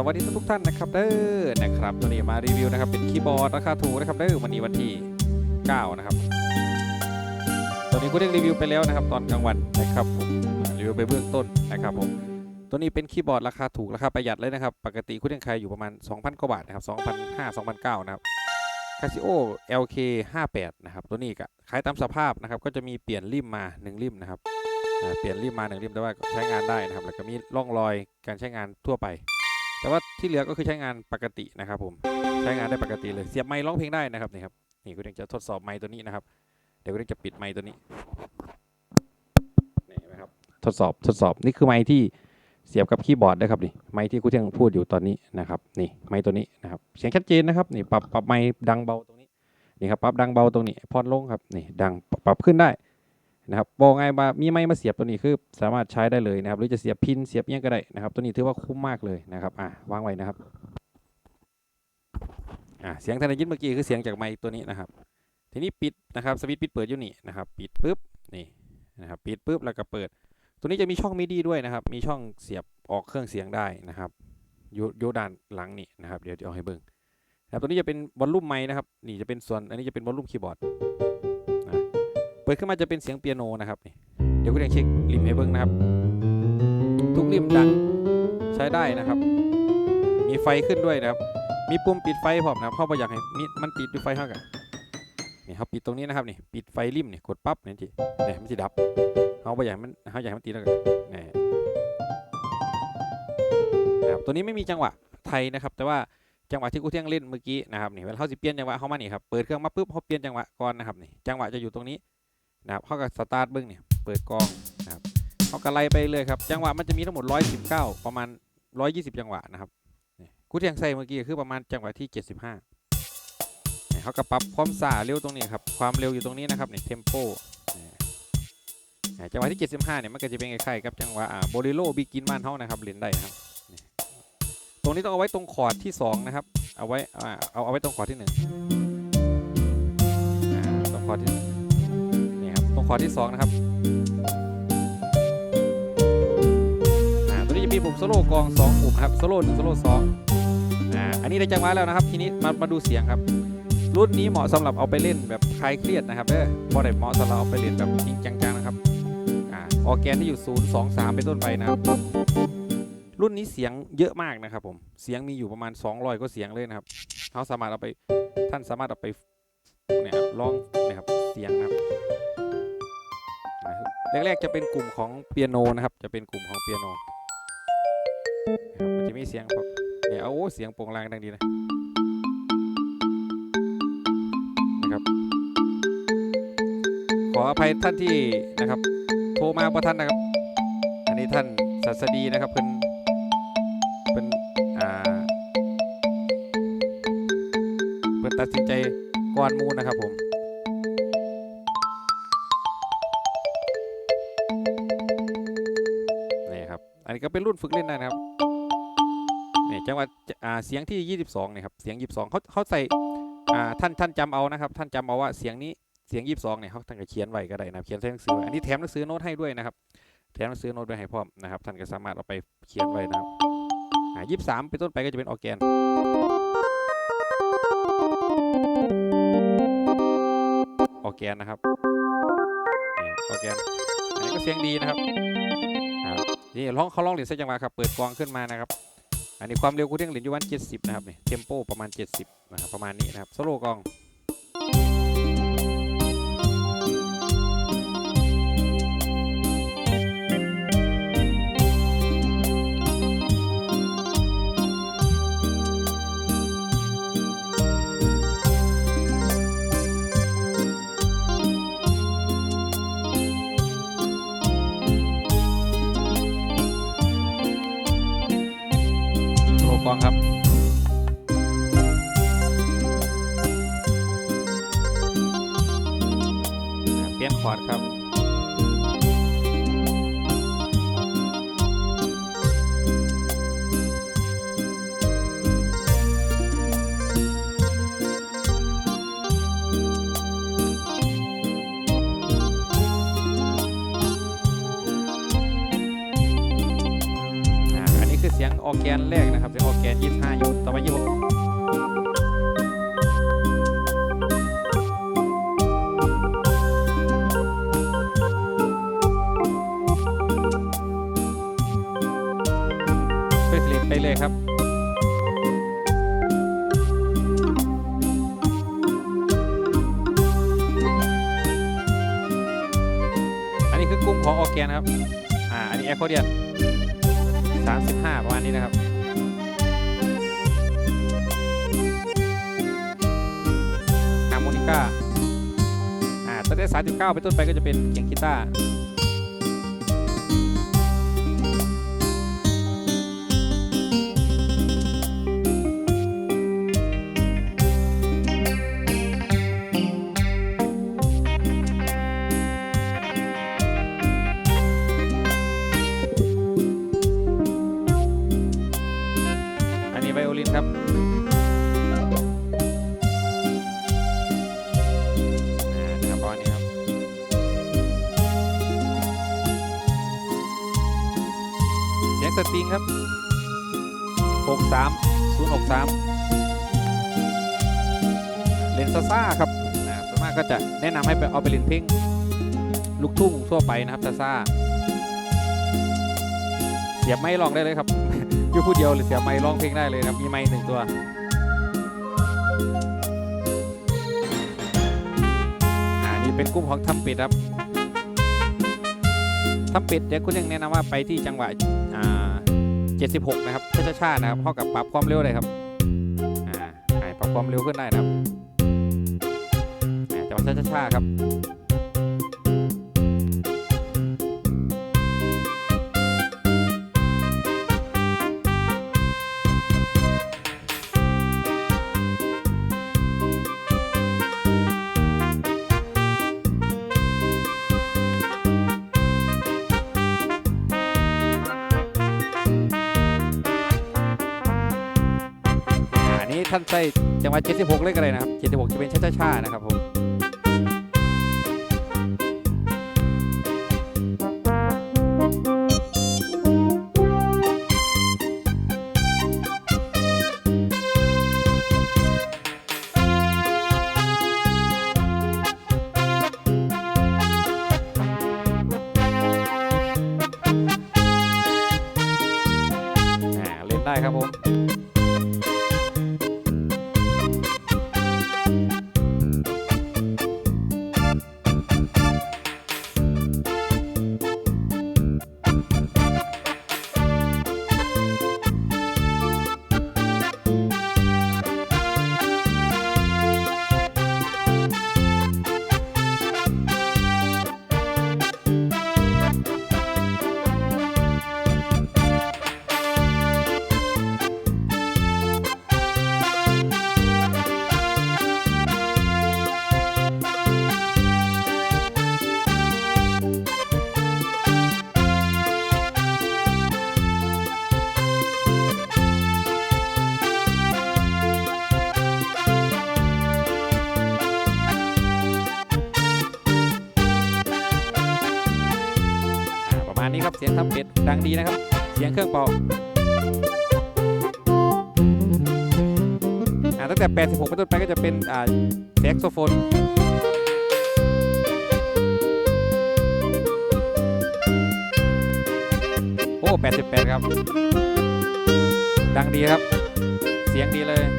สวัสดีทุกท่านนะครับเด้อนะครับตัวนี้มารีวิวนะครับเป็นคีย์บอร์ดราคาถูกนะครับเด้อวันนี้วันที่ 9 นะครับ ตัวนี้ก็ได้รีวิวไปแล้วนะครับ ตอนกลางวันนะครับผมรีวิวไปเบื้องต้นนะครับผมตัวนี้เป็นคีย์บอร์ดราคาถูกราคาประหยัดเลยนะครับ ปกติคุณยังขายอยู่ประมาณ 2,000กว่าบาทนะครับ2,500 2,900นะครับ Casio LK 58นะครับตัวนี้ก็ขายตามสภาพนะครับก็จะมีเปลี่ยนริมมา 1 ริมนะครับเปลี่ยนริมมา 1 ริมแต่ว่าใช้งานได้นะครับแล้วก็มีร่องรอยการใช้งานทั่วไป แต่ว่าที่เหลือก็คือใช้งานปกตินะครับผมใช้งานได้ปกติเลยเสียบไมค์ร้องเพลงได้นะครับนี่ครับนี่กูเองจะทดสอบไมค์ตัวนี้นะครับ เดี๋ยวกูเองจะปิดไมค์ตัวนี้นี่เห็นไหมครับทดสอบทดสอบนี่คือไมค์ที่เสียบกับคีย์บอร์ดนะครับนี่ไมค์ที่กูเทียงพูดอยู่ตอนนี้นะครับนี่ไมค์ตัวนี้นะครับเสียงชัดเจนนะครับนี่ปรับปรับไมค์ดังเบาตรงนี้นี่ครับปรับดังเบาตรงนี้พอนลงครับนี่ดังปรับขึ้นได้ นะครับบอกไงมามีไมค์มาเสียบตัวนี้คือสามารถใช้ได้เลยนะครับ หรือจะเสียบพินเสียบเงี้ยก็ได้นะครับ ตัวนี้ถือว่าคุ้มมากเลยนะครับอะวางไว้นะครับอะเสียงท่านได้ยินเมื่อกี้คือเสียงจากไมค์ตัวนี้นะครับ ทีนี้ปิดนะครับสวิตช์ปิดเปิดอยู่นี่นะครับ ปิดปุ๊บนี่นะครับปิดปุ๊บแล้วก็เปิด ตัวนี้จะมีช่องมิดีด้วยนะครับ มีช่องเสียบออกเครื่องเสียงได้นะครับอยู่ยด้านหลังนี่นะครับเดี๋ยวจะเอาให้เบิ่งนะครับตัวนี้จะเป็นวอลลุ่มไมค์นะครับนี่จะเป็นส่วนอันนี้จะเป็นวอลลุ่มคีย์บอร์ด ปิดขึ้นมาจะเป็นเสียงเปียโนนะครับนี่เดี๋ยวก็จะเช็คริมให้เบิ่งนะครับ ทุกริมดังใช้ได้นะครับ มีไฟขึ้นด้วยนะครับ มีปุ่มปิดไฟพร้อมนะครับเข้าไปอยากให้มีมันปิดด้วยไฟเท่ากันนี่เขาปิดตรงนี้นะครับนี่ปิดไฟริมนี่กดปั๊บนี่จีเนี่ยมันจะดับเขาไปอยากให้มันเขาอยากให้มันติดแล้วกันนี่นะครับตัวนี้ไม่มีจังหวะไทยนะครับ แต่ว่าจังหวะที่กูเที่ยงเล่นเมื่อกี้นะครับนี่เวลาเขาสิเปลี่ยนจังหวะเขามานี่ครับเปิดเครื่องมาปุ๊บเขาเปลี่ยนจังหวะก่อนนะครับนี่จังหวะจะอยู่ตรงนี้ นะครับเขาก็สตาร์ทเบิ้องเนี่ยเปิดกล้องนะครับเขาก็ไล่ไปเลยครับ จังหวะมันจะมีทั้งหมด 119 ประมาณ 120 จังหวะนะครับกูเทียงใส่เมื่อกี้คือประมาณจังหวะที่ 75เนี่ยเขาก็ปรับความสาเร็วตรงนี้ครับ ความเร็วอยู่ตรงนี้นะครับเนี่ยเทมโปจังหวะที่ 75 เนี่ยมันก็จะเป็นคล้ายๆกับจังหวะอ่าโบลิโลบิกินบ้านเขานะครับเล่นได้นะครับ ตรงนี้ต้องเอาไว้ตรงคอร์ดที่ 2 นะครับ เอาไว้อ่าเอาเอาไว้ตรงคอร์ดที่1อ่าตรงคอร์ดที่ คอร์ดที่ 2 นะครับอ่าตัวนี้จะมีปุ่มโซโล่กอง 2 ปุ่มครับโซโล่1โซโล่2อ่าอันนี้ได้จังหวะแล้วนะครับ ทีนี้มามาดูเสียงครับ รุ่นนี้เหมาะสำหรับเอาไปเล่นแบบคลายเครียดนะครับเด้อบ่ได้เหมาะสำหรับเอาไปเล่นแบบจริงจังๆนะครับอ่าออร์แกนที่อยู่0 2 3เป็นต้นไปนะครับรุ่นนี้เสียงเยอะมากนะครับผม เสียงมีอยู่ประมาณ 200 ก็เสียงเลยนะครับเขาสามารถเอาไป ท่านสามารถเอาไปเนี่ยรับลองนี่ยครับ เสียงนะครับ แรกๆจะเป็นกลุ่มของเปียโนนะครับ จะเป็นกลุ่มของเปียโนนะครับมันจะมีเสียงแบบเนี่ยโอ้เสียงโปร่งลางดังดีนะนะครับ ขออภัยท่านที่นะครับโทรมาเพราะท่านนะครับ อันนี้ท่านศัสดีนะครับเป็นเป็นอ่าเป็นตัดสินใจก่อนมูนะครับผม อันนี้ก็เป็นรุ่นฝึกเล่นได้นะครับนี่จังหวะเสียงที่ 22เนี่ยครับเสียง 22เขาเขาใส่ท่านท่านจำเอานะครับ ท่านจำเอาว่าเสียงนี้เสียง 22เนี่ยเขาท่านก็เขียนไว้ก็ได้นะเขียนใส่หนังสืออันนี้แถมหนังสือโน้ตให้ด้วยนะครับแถมหนังสือโน้ตไว้ให้พร้อมนะครับท่านก็สามารถเอาไปเขียนไว้นะครับอ่า23เป็นต้นไปก็จะเป็นออแกนออแกนนะครับออแกนอันนี้ก็เสียงดีนะครับ นี่ร้องเขาร้องเหรียญเส้นจังหวะครับ เปิดกองขึ้นมานะครับ อันนี้ความเร็วกูเที่ยงเหรียญอยู่วัน70 นะครับเนี่ยเทมโปประมาณ 70 นะครับประมาณนี้นะครับสโลกอง โคเดียน35 ประมาณนี้นะครับฮาร์โมนิก้าอ่าตั้งแต่39 ไปต้นไปก็จะเป็นเสียงกีตาร์ ครับนะครับประมาณนี้ครับ เสียงสตริงครับ 63 063 เลนซ่าซ่าครับอ่าส่วนมากก็จะแนะนำให้ไปเอาไปเล่นเพลงลูกทุ่งทั่วไปนะครับซ่าซ่าเสียบไม่ลองได้เลยครับ อยู่ผู้เดียวหรือเสียไม้ร้องเพลงได้เลยนะครับมีไม้หนึ่งตัวอ่านี่เป็นกลุ่มของทำเป็ดครับทำเป็ดเดี๋ยวคุณยังแนะนำว่าไปที่จังหวะอ่า76 นะครับช้าๆนะครับเข้ากับปรับความเร็วเลยครับอ่าปรับความเร็วขึ้นได้นะครับอ่าจังหวะช้าๆครับ อ่าอันนี้ท่านใส่จังหวะ76 เลยก็ได้นะครับ76 จะเป็นช้าๆนะครับผมเล่นได้ครับผมาประครับ เสียงทำเป็ดดังดีนะครับ เสียงเครื่องเป่าอ่าตั้งแต่ 86 เป็นต้นไปก็จะเป็นแซกโซโฟนโอ้88 ครับ ดังดีครับ เสียงดีเลย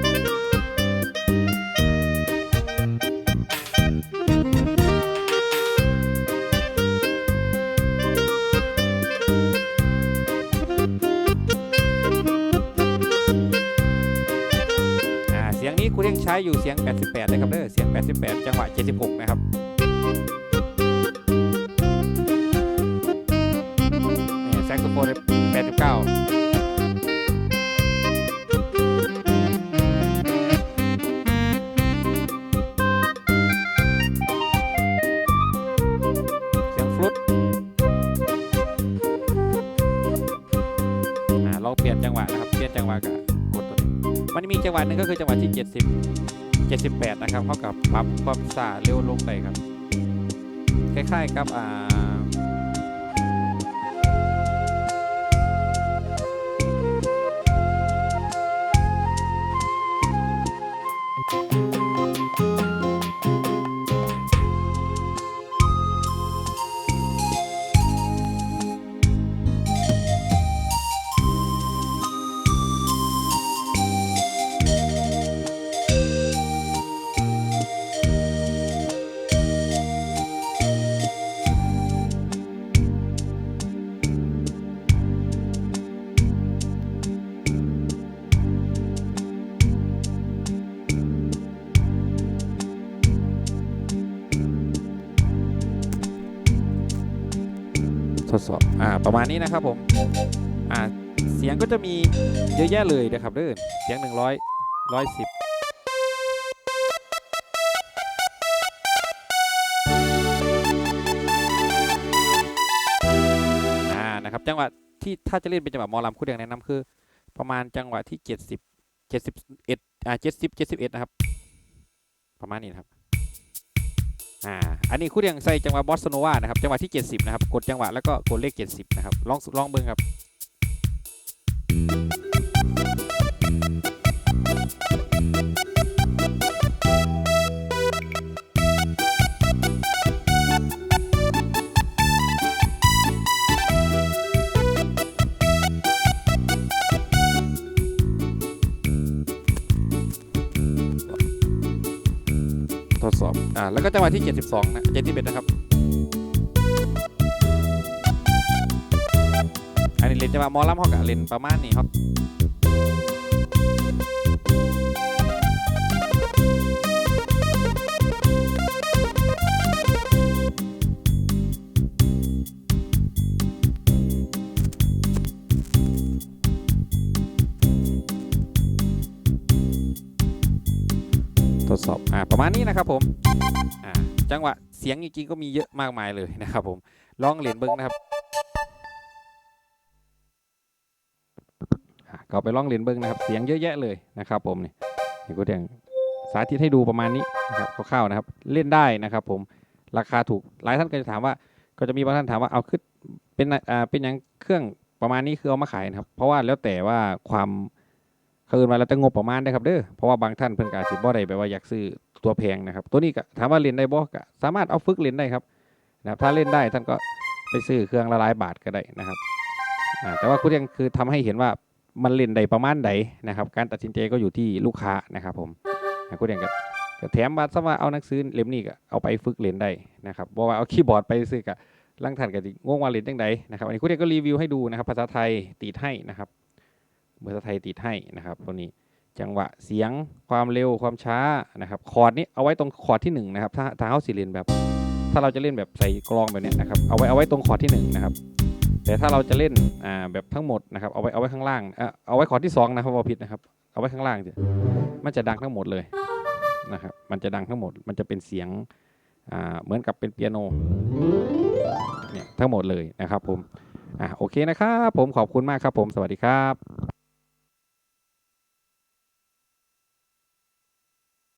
อยู่เสียง 88นะครับเด้อเสียง 88 จังหวะ 76 นะครับแซกโซโฟน89 มันมีจังหวะหนึ่งก็คือจังหวะที่ 70 78 นะครับเท่ากับปรับความสะอาเร็วลงไปครับ คล้ายๆกับอ่า ดสอบอ่าประมาณนี้นะครับผมอ่าเสียงก็จะมีเยอะแยะเลยนะครับเด้อเสียง 100 110อ่านะครับจังหวะที่ถ้าจะเล่นเป็นจังหวะมอลำคู่เดียงแนะนำคือ ประมาณจังหวะที่ 70 71อ่า70 71 นะครับ ประมาณนี้นะครับ อ่า อันนี้คู่เดียงใส่จังหวะบอสโนวานะครับ จังหวะที่ 70 นะครับ กดจังหวะแล้วก็กดเลข 70 นะครับ ลองลองเบิ่งครับ อ่าแล้วก็จังหวะที่ 72 นะ71นะครับ อันนี้เล่นจังหวะมอลำเขากะเล่นประมาณนี้ครับ สอบอ่าประมาณนี้นะครับผมอ่าจังหวะเสียงจริงๆก็มีเยอะมากมายเลยนะครับผมลองเรียนเบิ้งนะครับก็ไปลองเรียนเบิ้งนะครับเสียงเยอะแยะเลยนะครับผมนี่นี่ก็อย่างสาธิตให้ดูประมาณนี้นะครับคร่าวๆนะครับเล่นได้นะครับ ผมราคาถูกหลายท่านก็จะถามว่า ก็จะมีบางท่านถามว่าเอาขึ้นเป็นอ่าเป็นอย่างเครื่องประมาณนี้คือเอามาขายนะครับ เพราะว่าแล้วแต่ว่าความ คืนมาแล้วแต่งบประมาณได้ครับเด้อเพราะว่าบางท่านเพิ่นก็อาจสิบ่ได้แบบว่าอยากซื้อตัวแพงนะครับ ตัวนี้ก็ถามว่าเล่นได้บ่ก็สามารถเอาฝึกเล่นได้ครับนะครับถ้าเล่นได้ท่านก็ไปซื้อเครื่องละหลายบาทก็ได้นะครับแต่ว่าคุณยังคือทำให้เห็นว่ามันเล่นได้ประมาณใดนะครับ การตัดสินใจก็อยู่ที่ลูกค้านะครับผมคุณยังก็ก็แถมมาซะว่าเอาหนังสือเล่มนี้ก็เอาไปฝึกเล่นได้นะครับบอกว่าเอาคีย์บอร์ดไปซื้อก็ลังทันก็สิงงว่าเล่นจังใดนะครับอันนี้คุณยังก็รีวิวให้ดูนะครับภาษาไทยติดให้นะครับ ภาษาไทยติดให้นะครับตัวนี้จังหวะเสียงความเร็วความช้านะครับคอร์ดนี้เอาไว้ตรงคอร์ดที่หนึ่งนะครับถ้าถ้าเขาสิเล่นแบบ ถ้าเราจะเล่นแบบใส่กลองแบบนี้นะครับเอาไว้เอาไว้ตรงคอร์ดที่หนึ่งนะครับแต่ถ้าเราจะเล่นอ่าแบบทั้งหมดนะครับเอาไว้เอาไว้ข้างล่างเออเอาไว้คอร์ดที่สองนะครับเอาผิดนะครับเอาไว้ข้างล่างสิมันจะดังทั้งหมดเลยนะครับมันจะดังทั้งหมดมันจะเป็นเสียงอ่าเหมือนกับเป็นเปียโนเนี่ยทั้งหมดเลยนะครับผมอ่าโอเคนะครับผมขอบคุณมากครับผมสวัสดีครับ